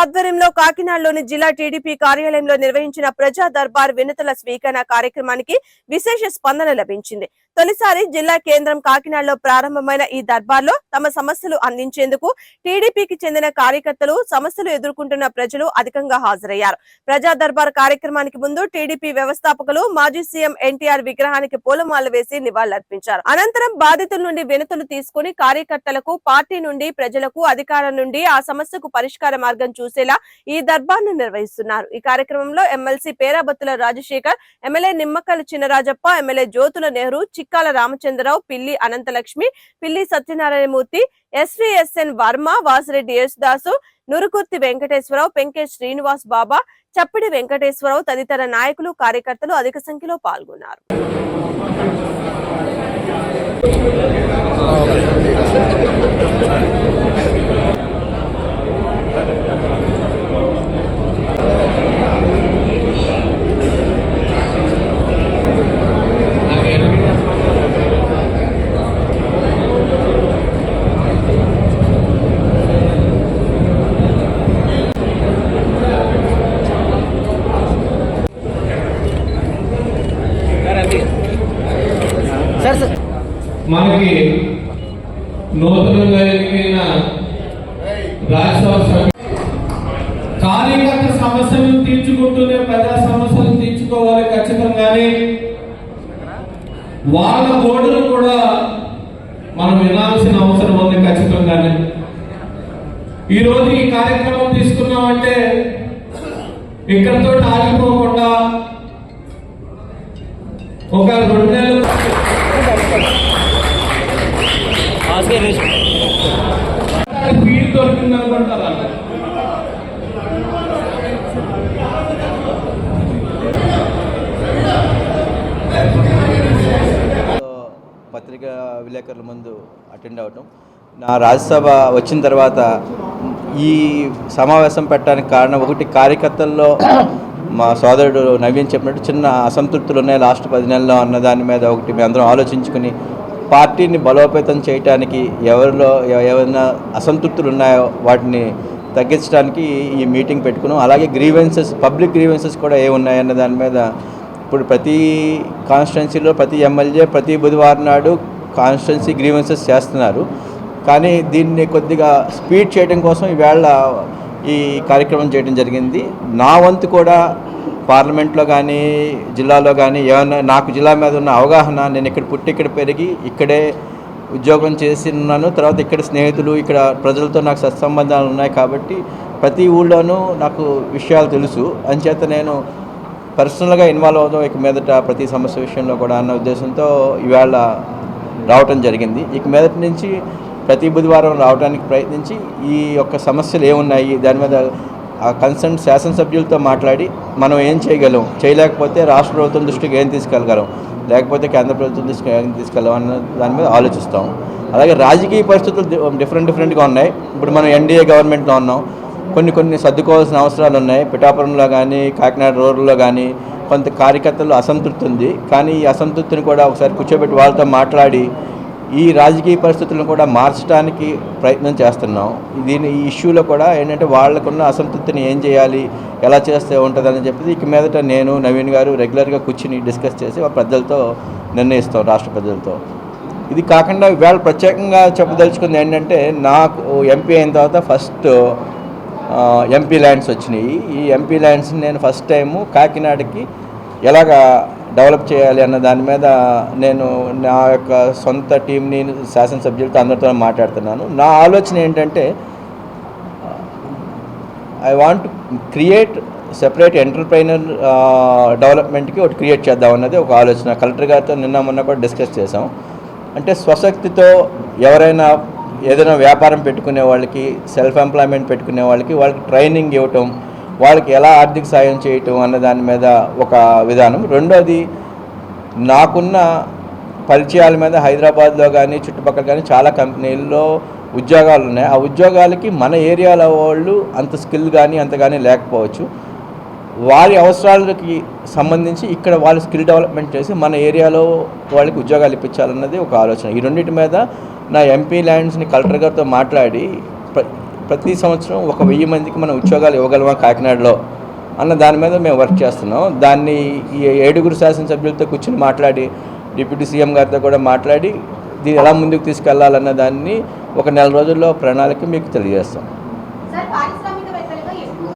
ఆధ్వర్యంలో కాకినాడలోని జిల్లా టీడీపీ కార్యాలయంలో నిర్వహించిన ప్రజా దర్బార్ వినతుల స్వీకరణ కార్యక్రమానికి విశేష స్పందన లభించింది. తొలిసారి జిల్లా కేంద్రం కాకినాడలో ప్రారంభమైన ఈ దర్బార్లో తమ సమస్యలు అందించేందుకు టీడీపీకి చెందిన కార్యకర్తలు సమస్యలు ఎదుర్కొంటున్న ప్రజలు అధికంగా హాజరయ్యారు. ప్రజా దర్బార్ కార్యక్రమానికి ముందు టీడీపీ వ్యవస్థాపకులు మాజీ సీఎం ఎన్టీఆర్ విగ్రహానికి పూలమాలలు వేసి నివాళులర్పించారు. అనంతరం బాధితుల నుండి వినతులు తీసుకుని కార్యకర్తలకు పార్టీ నుండి ప్రజలకు అధికారం నుండి ఆ సమస్యకు పరిష్కార మార్గం చూసేలా ఈ దర్బార్ను నిర్వహిస్తున్నారు. ఈ కార్యక్రమంలో MLC Perabattula Rajasekhar MLA Nimmakala Chinarajappa MLA Jyothula Nehru Chikkala Ramachandrarao Pilli Anantalakshmi Pilli Satyanarayanamurthy SVSN Varma Vasireddy Yesudasu Nurukurthi Venkateswararao Penkesh Srinivas Baba Chappidi Venkateswararao తదితర నాయకులు కార్యకర్తలు అధిక సంఖ్యలో పాల్గొన్నారు. అలాగే నూతనంగా ఎన్నికైన రాజ్యసభ కార్యకర్త సమస్యలను తీర్చుకుంటూనే ప్రజా సమస్యలను తీర్చుకోవాలి ఖచ్చితంగానే. వాళ్ళ గోడలు కూడా మనం వినాల్సిన అవసరం ఉంది ఖచ్చితంగానే. ఈరోజు ఈ కార్యక్రమం తీసుకున్నామంటే ఇక్కడతో ఆగిపోకుండా ఒక రెండు ఫీల్ దొరికింది అనుకుంటారా పత్రికా విలేకరుల ముందు అటెండ్ అవటం. నా రాజ్యసభ వచ్చిన తర్వాత ఈ సమావేశం పెట్టడానికి కారణం ఒకటి కార్యకర్తల్లో మా సోదరుడు నవీన్ చెప్పినట్టు చిన్న అసంతృప్తులు ఉన్నాయి. లాస్ట్ పది నెలల్లో అన్న దాని మీద ఒకటి మేము అందరం ఆలోచించుకుని పార్టీని బలోపేతం చేయడానికి ఎవరిలో ఎవరైనా ఏమైనా అసంతృప్తులు ఉన్నాయో వాటిని తగ్గించడానికి ఈ మీటింగ్ పెట్టుకున్నాం. అలాగే గ్రీవెన్సెస్ పబ్లిక్ గ్రీవెన్సెస్ కూడా ఏ ఉన్నాయన్న దాని మీద ఇప్పుడు ప్రతి కాన్స్టిట్యున్సీలో ప్రతి ఎమ్మెల్యే ప్రతి బుధవారం నాడు కాన్స్టిట్యున్సీ గ్రీవెన్సెస్ చేస్తున్నారు. కానీ దీన్ని కొద్దిగా స్పీడ్ చేయడం కోసం ఈవేళ ఈ కార్యక్రమం చేయడం జరిగింది. నా వంతు కూడా పార్లమెంట్లో కానీ జిల్లాలో కానీ ఏమైనా నాకు జిల్లా మీద ఉన్న అవగాహన నేను ఇక్కడ పుట్టి ఇక్కడ పెరిగి ఇక్కడే ఉద్యోగం చేసి ఉన్నాను తర్వాత ఇక్కడ స్నేహితులు ఇక్కడ ప్రజలతో నాకు సత్సంబంధాలు ఉన్నాయి కాబట్టి ప్రతి ఊళ్ళోనూ నాకు విషయాలు తెలుసు. అంచేత నేను పర్సనల్గా ఇన్వాల్వ్ అవుతాం ఇక మీదట ప్రతి సమస్య విషయంలో కూడా అన్న ఉద్దేశంతో ఇవాళ రావటం జరిగింది. ఇక మీదటి నుంచి ప్రతి బుధవారం రావడానికి ప్రయత్నించి ఈ యొక్క సమస్యలు ఏమున్నాయి దాని మీద ఆ కన్సర్న్ శాసనసభ్యులతో మాట్లాడి మనం ఏం చేయగలం? చేయలేకపోతే రాష్ట్ర ప్రభుత్వం దృష్టికి ఏం తీసుకెళ్ళగలం లేకపోతే కేంద్ర ప్రభుత్వం దృష్టికి ఏం తీసుకెళ్ళం అన్న దాని మీద ఆలోచిస్తాం. అలాగే రాజకీయ పరిస్థితులు డిఫరెంట్ డిఫరెంట్గా ఉన్నాయి. ఇప్పుడు మనం ఎన్డీఏ గవర్నమెంట్లో ఉన్నాం. కొన్ని కొన్ని సర్దుకోవాల్సిన అవసరాలు ఉన్నాయి. పిఠాపురంలో కానీ కాకినాడ రోడ్లో కానీ కొంత కార్యకర్తలు అసంతృప్తి ఉంది. కానీ ఈ అసంతృప్తిని కూడా ఒకసారి కూర్చోబెట్టి వాళ్ళతో మాట్లాడి ఈ రాజకీయ పరిస్థితులను కూడా మార్చడానికి ప్రయత్నం చేస్తున్నాం. దీని ఈ ఇష్యూలో కూడా ఏంటంటే వాళ్ళకున్న అసంతృప్తిని ఏం చేయాలి ఎలా చేస్తే ఉంటుందని చెప్పి ఇక మీదట నేను నవీన్ గారు రెగ్యులర్గా కూర్చుని డిస్కస్ చేసి ప్రజలతో పెద్దలతో నిర్ణయిస్తాం రాష్ట్ర పెద్దలతో ఇది కాకుండా వేళ ప్రత్యేకంగా చెప్పదలుచుకుంది ఏంటంటే నాకు ఎంపీ అయిన తర్వాత ఫస్ట్ ఎంపీ ల్యాండ్స్ వచ్చినాయి. ఈ ఎంపీ ల్యాండ్స్ని నేను ఫస్ట్ టైము కాకినాడకి ఎలాగా డెవలప్ చేయాలి అన్న దాని మీద నేను నా యొక్క సొంత టీంని శాసనసభ్యులతో అందరితో మాట్లాడుతున్నాను. నా ఆలోచన ఏంటంటే I want create separate entrepreneur డెవలప్మెంట్కి ఒకటి క్రియేట్ చేద్దాం అన్నది ఒక ఆలోచన. కలెక్టర్ గారితో నిన్న మొన్న కూడా డిస్కస్ చేసాం అంటే స్వశక్తితో ఎవరైనా ఏదైనా వ్యాపారం పెట్టుకునే వాళ్ళకి సెల్ఫ్ ఎంప్లాయ్మెంట్ పెట్టుకునే వాళ్ళకి వాళ్ళకి ట్రైనింగ్ ఇవ్వటం వాళ్ళకి ఎలా ఆర్థిక సాయం చేయటం అన్న దాని మీద ఒక విధానం. రెండోది నాకున్న పరిచయాల మీద హైదరాబాద్లో కానీ చుట్టుపక్కల కానీ చాలా కంపెనీల్లో ఉద్యోగాలు ఉన్నాయి. ఆ ఉద్యోగాలకి మన ఏరియాలో వాళ్ళు అంత స్కిల్ కానీ అంత కానీ లేకపోవచ్చు. వారి అవసరాలకి సంబంధించి ఇక్కడ వాళ్ళు స్కిల్ డెవలప్మెంట్ చేసి మన ఏరియాలో వాళ్ళకి ఉద్యోగాలు ఇప్పించాలన్నది ఒక ఆలోచన. ఈ రెండింటి మీద నా ఎంపీ ల్యాండ్స్ని కలెక్టర్ గారితో మాట్లాడి ప్రతి సంవత్సరం ఒక వెయ్యి మందికి మనం ఉద్యోగాలు ఇవ్వగలమా కాకినాడలో అన్న దాని మీద మేము వర్క్ చేస్తున్నాం. దాన్ని ఈ ఏడుగురు శాసనసభ్యులతో కూర్చొని మాట్లాడి డిప్యూటీ సీఎం గారితో కూడా మాట్లాడి దీన్ని ఎలా ముందుకు తీసుకెళ్ళాలన్న దాన్ని ఒక నెల రోజుల్లో ప్రణాళిక మీకు తెలియజేస్తాం.